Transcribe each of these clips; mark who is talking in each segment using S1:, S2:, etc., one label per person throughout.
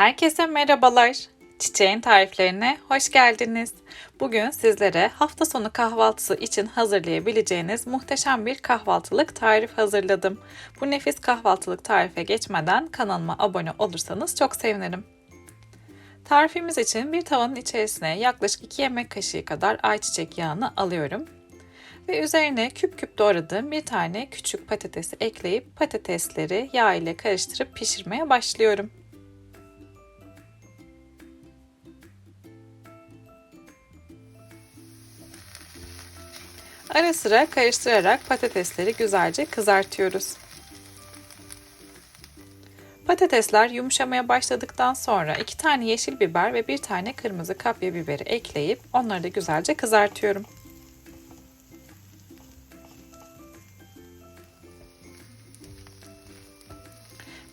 S1: Herkese merhabalar. Çiçeğin tariflerine hoş geldiniz. Bugün sizlere hafta sonu kahvaltısı için hazırlayabileceğiniz muhteşem bir kahvaltılık tarif hazırladım. Bu nefis kahvaltılık tarife geçmeden kanalıma abone olursanız çok sevinirim. Tarifimiz için bir tavanın içerisine yaklaşık 2 yemek kaşığı kadar ayçiçek yağını alıyorum. Ve üzerine küp küp doğradığım bir tane küçük patatesi ekleyip patatesleri yağ ile karıştırıp pişirmeye başlıyorum. Ara sıra karıştırarak patatesleri güzelce kızartıyoruz. Patatesler yumuşamaya başladıktan sonra 2 tane yeşil biber ve 1 tane kırmızı kapya biberi ekleyip onları da güzelce kızartıyorum.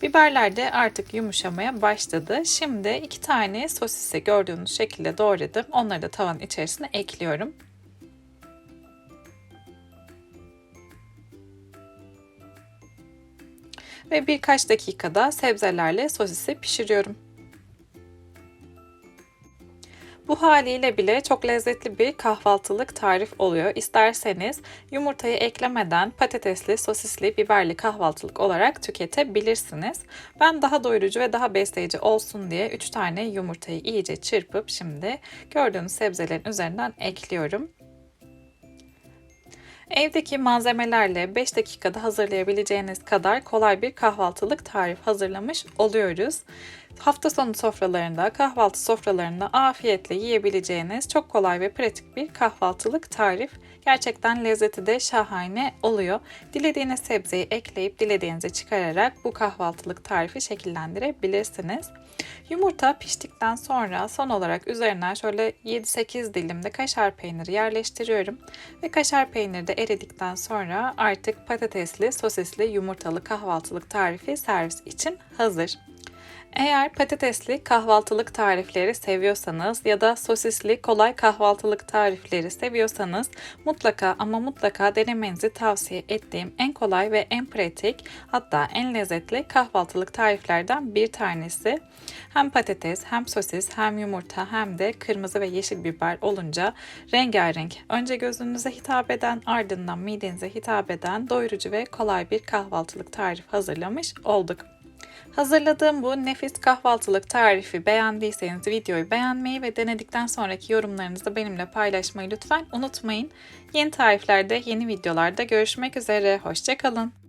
S1: Biberler de artık yumuşamaya başladı. Şimdi iki tane sosisi gördüğünüz şekilde doğradım. Onları da tavanın içerisine ekliyorum. Ve birkaç dakikada sebzelerle sosisi pişiriyorum. Bu haliyle bile çok lezzetli bir kahvaltılık tarif oluyor. İsterseniz yumurtayı eklemeden patatesli, sosisli, biberli kahvaltılık olarak tüketebilirsiniz. Ben daha doyurucu ve daha besleyici olsun diye 3 tane yumurtayı iyice çırpıp şimdi gördüğünüz sebzelerin üzerinden ekliyorum. Evdeki malzemelerle 5 dakikada hazırlayabileceğiniz kadar kolay bir kahvaltılık tarif hazırlamış oluyoruz. Hafta sonu sofralarında, kahvaltı sofralarında afiyetle yiyebileceğiniz çok kolay ve pratik bir kahvaltılık tarif. Gerçekten lezzeti de şahane oluyor. Dilediğiniz sebzeyi ekleyip dilediğinizi çıkararak bu kahvaltılık tarifi şekillendirebilirsiniz. Yumurta piştikten sonra son olarak üzerine şöyle 7-8 dilimde kaşar peyniri yerleştiriyorum. Ve kaşar peyniri de eridikten sonra artık patatesli, sosisli, yumurtalı kahvaltılık tarifi servis için hazır. Eğer patatesli kahvaltılık tarifleri seviyorsanız ya da sosisli kolay kahvaltılık tarifleri seviyorsanız mutlaka ama mutlaka denemenizi tavsiye ettiğim en kolay ve en pratik hatta en lezzetli kahvaltılık tariflerden bir tanesi. Hem patates hem sosis hem yumurta hem de kırmızı ve yeşil biber olunca rengarenk önce gözünüze hitap eden ardından midenize hitap eden doyurucu ve kolay bir kahvaltılık tarifi hazırlamış olduk. Hazırladığım bu nefis kahvaltılık tarifi beğendiyseniz videoyu beğenmeyi ve denedikten sonraki yorumlarınızı benimle paylaşmayı lütfen unutmayın. Yeni tariflerde, yeni videolarda görüşmek üzere. Hoşçakalın.